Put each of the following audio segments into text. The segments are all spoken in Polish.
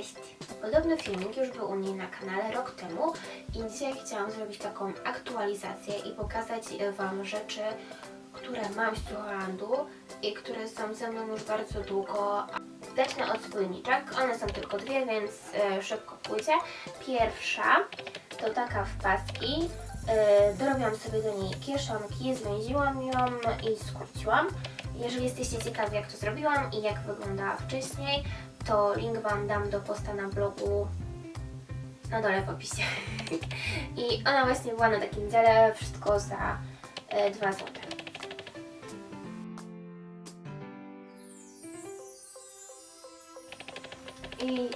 Cześć! Podobny filmik już był u mnie na kanale rok temu i dzisiaj chciałam zrobić taką aktualizację i pokazać e, Wam rzeczy, które mam z Tucholandu i które są ze mną już bardzo długo. Zacznę od spódniczek, one są tylko dwie, więc e, szybko pójdzie. Pierwsza to taka w paski. E, dorobiłam sobie do niej kieszonki, zwęziłam ją i skróciłam. Jeżeli jesteście ciekawi jak to zrobiłam i jak wyglądała wcześniej, to link Wam dam do posta na blogu na dole w opisie. I ona właśnie była na takim dziale, wszystko za e, 2 zł. I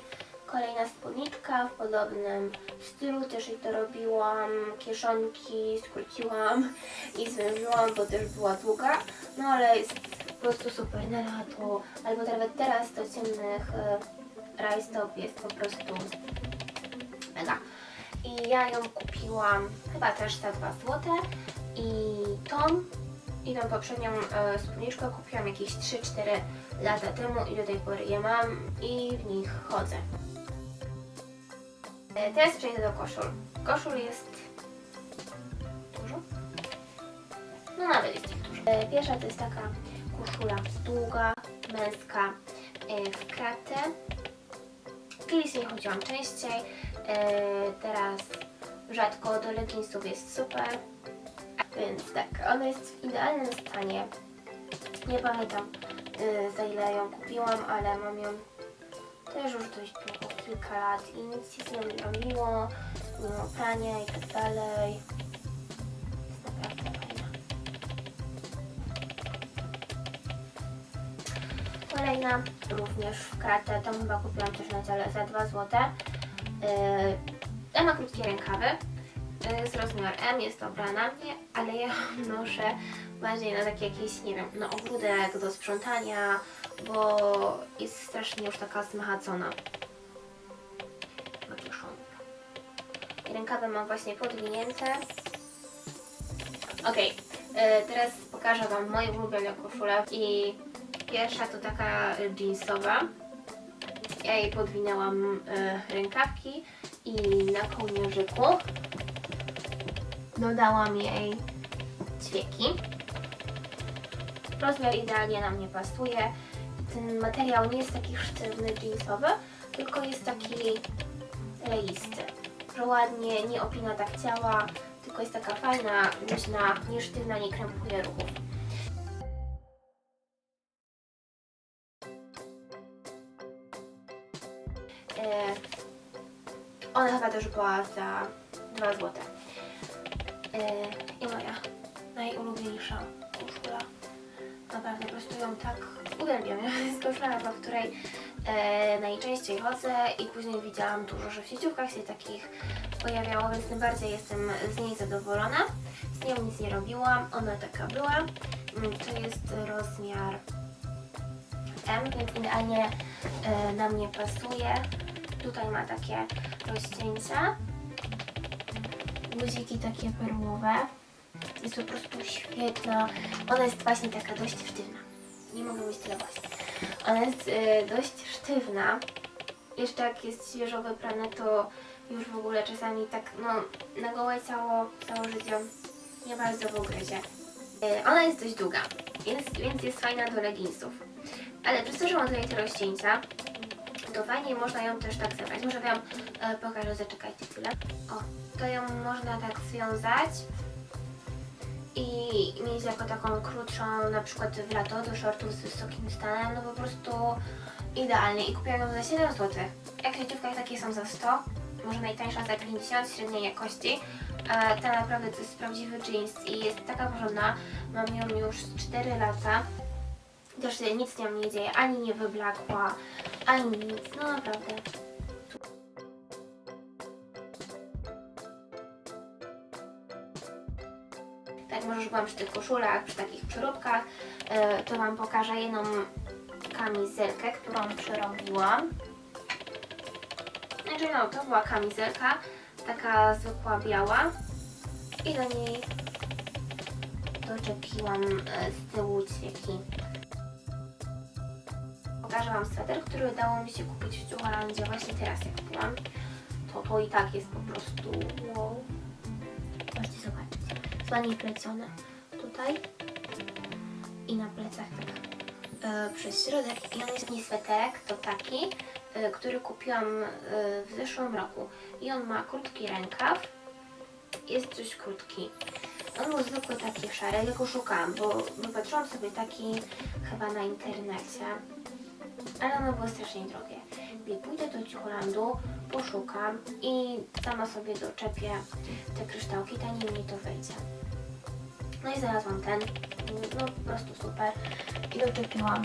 kolejna spódniczka w podobnym stylu, też jej dorobiłam, kieszonki skróciłam i zwężyłam, bo też była długa, no ale jest prostu super na lato, albo nawet teraz do ciemnych e, rajstop jest po prostu mega. I ja ją kupiłam chyba też za 2 zł i tą i tą poprzednią e, spódniczkę kupiłam jakieś 3-4 lata temu i do tej pory je mam i w nich chodzę. E, teraz przejdę do koszul. Koszul jest dużo? No nawet jest ich dużo. E, Pierwsza to jest taka koszula długa, męska, e, w kratę. Kiedyś z niej chodziłam częściej, e, teraz rzadko do leginsów jest super. Więc tak, ona jest w idealnym stanie. Nie pamiętam y, za ile ją kupiłam, ale mam ją też już dość długo, kilka lat i nic się z nią nie robiło, mimo prania i tak dalej. Kolejna również w kratę, tą chyba kupiłam też na dziale za 2 zł. Ona ma krótkie rękawy, yy, z rozmiar M, jest dobra na mnie, ale ja noszę bardziej na taki jakiś, nie wiem, na ogródek, do sprzątania, bo jest strasznie już taka zmachacona. Ma. I rękawy mam właśnie podwinięte. Okej, yy, teraz pokażę Wam moje ulubione koszule i pierwsza to taka y, jeansowa. Ja jej podwinęłam y, rękawki i na kołnierzyku dodałam jej ćwieki. Rozmiar idealnie na mnie pasuje. Ten materiał nie jest taki sztywny jeansowy, tylko jest taki leisty, że ładnie nie opina tak ciała, tylko jest taka fajna, luźna, nie sztywna, nie krępuje ruchów. Ona chyba też była za 2 zł. E, I moja najulubieńsza koszula. Naprawdę po prostu ją tak uwielbiam. To jest koszula, w której e, najczęściej chodzę i później widziałam dużo, że w sieciówkach się takich pojawiało, więc tym bardziej jestem z niej zadowolona. Z nią nic nie robiłam, ona taka była. Mm, To jest rozmiar M, więc idealnie e, na mnie pasuje. Tutaj ma takie rozcięcia. Guziki takie perłowe. Jest po prostu świetna. Ona jest właśnie taka dość sztywna. Nie mogę mieć tyle właśnie. Ona jest e, dość sztywna. Jeszcze jak jest świeżo wyprane, to już w ogóle czasami tak, no, na gołe ciało założyć ją nie bardzo w ugryzie. E, ona jest dość długa, więc, więc jest fajna do leginsów. Ale przez to, że ma tutaj te rozcięcia, to fajnie można ją też tak zebrać. Może Wam e, pokażę, zaczekajcie chwilę. O, to ją można tak związać i mieć jako taką krótszą, na przykład w lato do shortów z wysokim stanem, no po prostu idealnie. I kupiłam ją za 7 zł. Jak sieciówkach takie są za 100, może najtańsza za 50 średniej jakości. A ta naprawdę to jest prawdziwy jeans i jest taka porządna. Mam ją już 4 lata. Też się nic nią nie dzieje, ani nie wyblakła, ani nic. No naprawdę. Tak, może już byłam przy tych koszulach, przy takich przeróbkach, e, to Wam pokażę jedną kamizelkę, którą przerobiłam. Znaczy no, to była kamizelka, taka zwykła biała i do niej doczepiłam e, z tyłu ćwieki. Pokażę Wam sweter, który udało mi się kupić w Ciucholandzie właśnie teraz jak kupiłam. To to i tak jest po prostu wow. Możecie zobaczyć. Ładnie plecione tutaj i na plecach tak e, przez środek. I on jest nie sweterek, to taki, e, który kupiłam e, w zeszłym roku. I on ma krótki rękaw, jest dość krótki. On był zwykły taki szary, ja go szukałam, bo wypatrzyłam sobie taki chyba na internecie, ale one były strasznie drogie. I pójdę do Ciucholandu, poszukam i sama sobie doczepię te kryształki, taniej mi to wyjdzie. No i znalazłam ten, no po prostu super. I doczepiłam,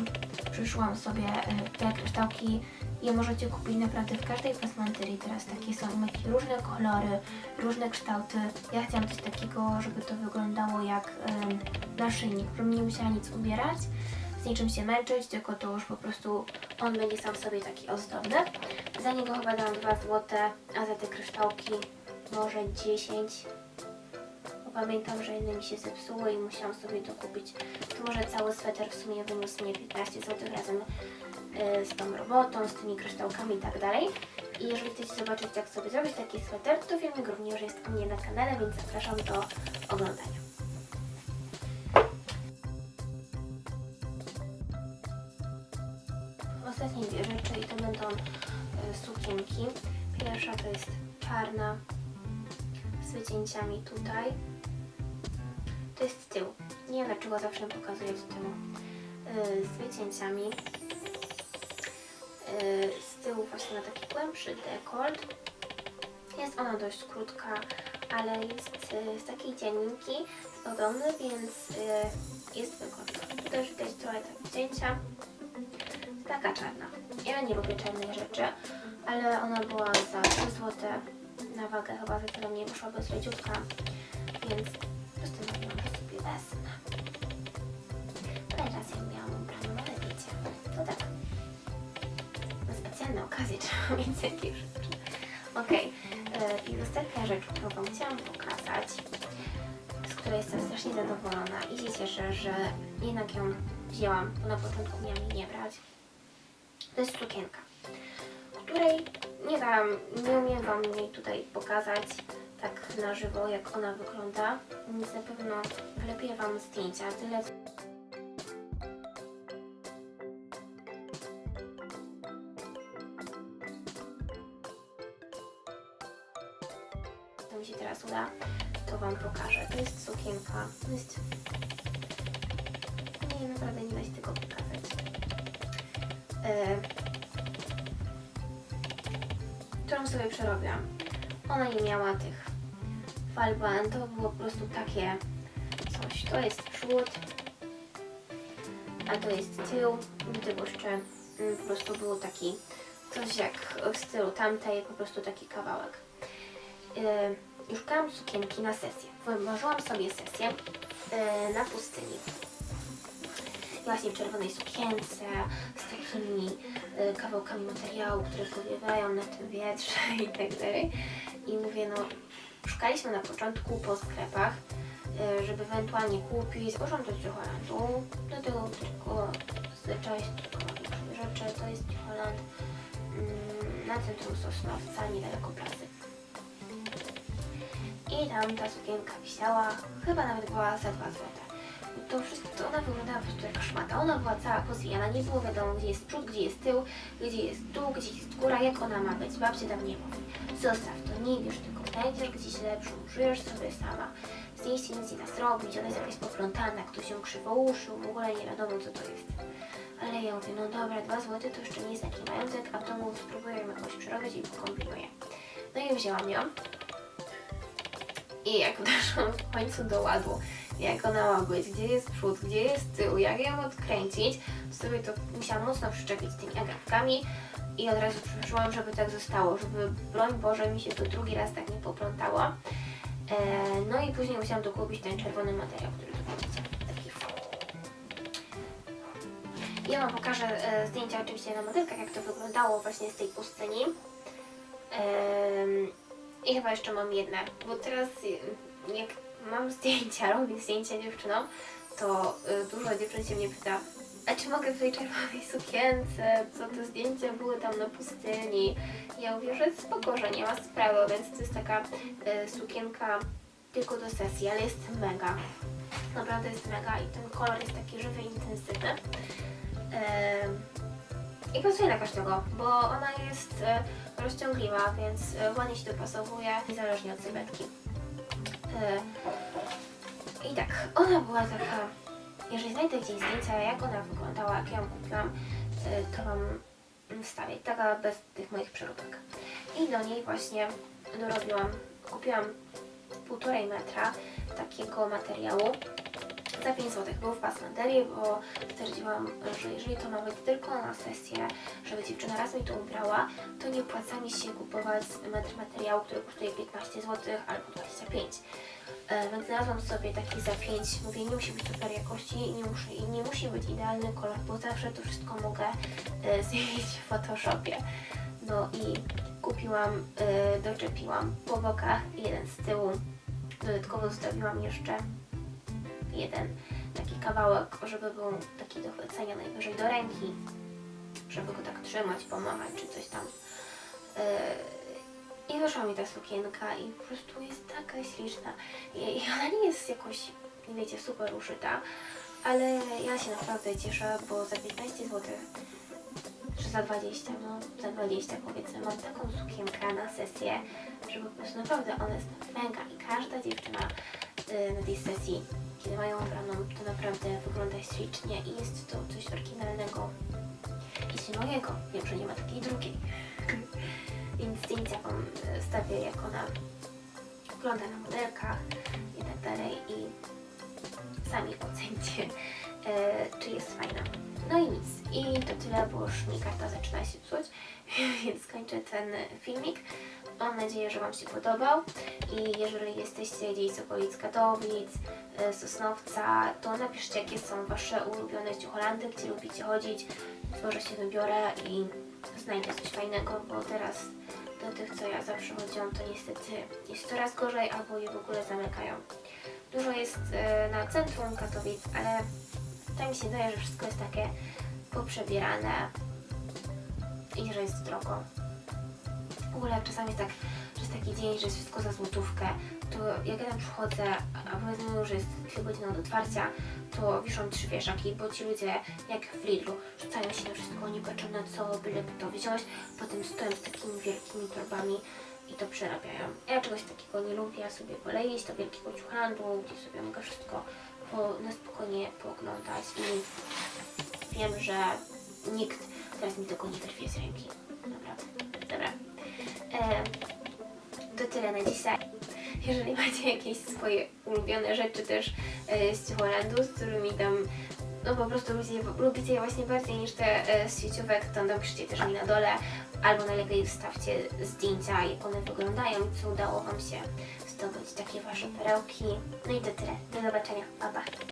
przyszłam sobie e, te kryształki. Je możecie kupić naprawdę w każdej pasmanterii. Teraz takie są, macie różne kolory, różne kształty. Ja chciałam coś takiego, żeby to wyglądało jak naszyjnik, żebym nie musiała nic ubierać, z niczym się męczyć, tylko to już po prostu on będzie sam sobie taki ozdobny. Za niego chyba dałam 2 złote, a za te kryształki może 10 bo pamiętam, że jedne mi się zepsuły i musiałam sobie to kupić. To może cały sweter w sumie wyniósł mnie 15 zł razem y, z tą robotą, z tymi kryształkami i tak dalej. I jeżeli chcecie zobaczyć, jak sobie zrobić taki sweter, to filmik również jest u mnie na kanale, więc zapraszam do oglądania. Pierwsza to jest czarna z wycięciami tutaj. To jest tył. Nie wiem dlaczego zawsze pokazuję z tyłu. Yy, z wycięciami. Yy, z tyłu właśnie ma taki głębszy dekolt. Jest ona dość krótka, ale jest yy, z takiej cienki, spodobny, więc jest wygodna. Tu też widać trochę tak cięcia. Taka czarna. Ja nie lubię czarnej rzeczy, ale ona była za 3 zł na wagę, chyba za tyle mnie wyszła bez leciutka, więc postanowiłam, że sobie wezmę. Teraz ja miałam ubraną, ale wiecie, to tak na specjalne okazje trzeba mieć jakieś rzeczy. Okej, yy, i ostatnia rzecz, którą Wam chciałam pokazać, z której jestem strasznie zadowolona i się cieszę, że jednak ją wzięłam, bo na początku miałam jej nie brać. To jest sukienka, której nie dam, nie umiem Wam jej tutaj pokazać tak na żywo, jak ona wygląda, więc na pewno wlepię Wam zdjęcia. Tyle to mi się teraz uda, to Wam pokażę. To jest sukienka. To jest... Nie, naprawdę nie da się tego pokazać. E, którą sobie przerobiłam. Ona nie miała tych falban, to było po prostu takie coś. To jest przód, a to jest tył. Tego jeszcze mm, po prostu był taki coś jak w stylu tamtej, po prostu taki kawałek. Yy, szukałam sukienki na sesję. Wymarzyłam sobie sesję yy, na pustyni. Właśnie w czerwonej sukience, z takimi kawałkami materiału, które powiewają na tym wietrze i tak dalej. I mówię, no, szukaliśmy na początku po sklepach, y, żeby ewentualnie kupić, złożą do Ciucholandu, do tego tylko część rzeczy, to jest Ciucholand mm, na centrum Sosnowca, niedaleko plazy. I tam ta sukienka wisiała, chyba nawet była za 2 złote to wszystko, ona wyglądała po prostu jak szmata. Ona była cała pozwijana, nie było wiadomo gdzie jest przód, gdzie jest tył, gdzie jest dół, gdzie jest góra, jak ona ma być. Babcia tam nie mówi. Zostaw to, nie wiesz, tylko znajdziesz gdzieś lepszą, użyjesz sobie sama. Zdjęcie nic nie da zrobić, ona jest jakaś poplątana, ktoś ją krzywo uszył, w ogóle nie wiadomo co to jest. Ale ja mówię, no dobra, dwa złote to jeszcze nie jest taki majątek, a w domu spróbuję ją jakoś przerobić i pokombinuję. No i wzięłam ją. I jak doszłam w końcu do ładu, jak ona ma być, gdzie jest przód, gdzie jest tył, jak ją odkręcić, to sobie to musiałam mocno przyczepić tymi agrawkami i od razu przyszłam, żeby tak zostało, żeby broń Boże mi się to drugi raz tak nie poplątało. E, no i później musiałam dokupić ten czerwony materiał, który tu. Taki ja Wam pokażę e, zdjęcia oczywiście na modelkach, jak to wyglądało właśnie z tej pustyni. I chyba jeszcze mam jedne, bo teraz jak mam zdjęcia, robię zdjęcia dziewczynom, to y, dużo dziewczyn się mnie pyta, a czy mogę w tej czerwonej sukience, co te zdjęcia były tam na pustyni. Ja mówię, że spoko, że nie ma sprawy, więc to jest taka e, sukienka tylko do sesji, ale jest mega. Naprawdę jest mega i ten kolor jest taki żywy intensywny. Em, I pasuje na każdego, bo ona jest e, rozciągliwa, więc e, ładnie się dopasowuje, niezależnie od sylwetki. E, I tak, ona była taka, jeżeli znajdę gdzieś zdjęcia, jak ona wyglądała, jak ja ją kupiłam, e, to Wam wstawię, taka bez tych moich przeróbek. I do niej właśnie dorobiłam, kupiłam półtorej metra takiego materiału za 5 zł. Był w pasmanterii, bo stwierdziłam, że jeżeli to ma być tylko na sesję, żeby dziewczyna raz mi to ubrała, to nie opłaca mi się kupować metr materiału, który kosztuje 15 zł albo 25. E, więc znalazłam sobie taki za 5. Mówię, nie musi być super jakości, nie musi, nie musi być idealny kolor, bo zawsze to wszystko mogę e, zmienić w Photoshopie. No i kupiłam, e, doczepiłam po bokach, jeden z tyłu. Dodatkowo zostawiłam jeszcze jeden taki kawałek, żeby był taki do chwycenia najwyżej do ręki, żeby go tak trzymać, pomachać czy coś tam. Yy, I wyszła mi ta sukienka i po prostu jest taka śliczna. I, ona nie jest jakoś, nie wiecie, super uszyta, ale ja się naprawdę cieszę, bo za 15 zł czy za 20, no za 20 powiedzmy, mam taką sukienkę na sesję, że po prostu naprawdę ona jest mega i każda dziewczyna y, na tej sesji, kiedy mają ubraną, to naprawdę wygląda ślicznie i jest to coś oryginalnego i mojego. Wiem, że nie ma takiej drugiej. Więc zdjęcia Wam y, stawię, jak ona wygląda na modelkach i tak dalej i sami ocencie, e, czy jest fajna. No i nic. I to tyle, bo już mi karta zaczyna się psuć, więc kończę ten filmik. Mam nadzieję, że Wam się podobał i jeżeli jesteście gdzieś z okolic Katowic, e, Sosnowca, to napiszcie, jakie są Wasze ulubione ciucholandy, gdzie lubicie chodzić. Może się wybiorę i znajdę coś fajnego, bo teraz do tych, co ja zawsze chodziłam, to niestety jest coraz gorzej albo je w ogóle zamykają. Dużo jest e, na centrum Katowic, ale tak mi się wydaje, że wszystko jest takie poprzebierane i że jest drogo. W ogóle czasami tak, taki dzień, że jest wszystko za złotówkę, to jak ja tam przychodzę, a powiedzmy, że jest dwie godziny od otwarcia, to wiszą trzy wieszaki, bo ci ludzie, jak w Lidlu, rzucają się na wszystko, nie patrzą na co, byleby to wziąć, potem stoją z takimi wielkimi torbami i to przerabiają. Ja czegoś takiego nie lubię, ja sobie wolę iść do wielkiego ciuchlandu, gdzie sobie mogę wszystko po, na spokojnie pooglądać i wiem, że nikt teraz mi tego nie wyrwie z ręki. Dobra. E, to tyle na dzisiaj. Jeżeli macie jakieś swoje ulubione rzeczy też e, z Ciucholandu, z którymi tam no po prostu lubicie, lubicie je właśnie bardziej niż te e, z sieciówek, to napiszcie też mi na dole, albo najlepiej wstawcie zdjęcia, jak one wyglądają co udało Wam się zdobyć, takie Wasze perełki. No i to tyle. Do zobaczenia. Pa, pa.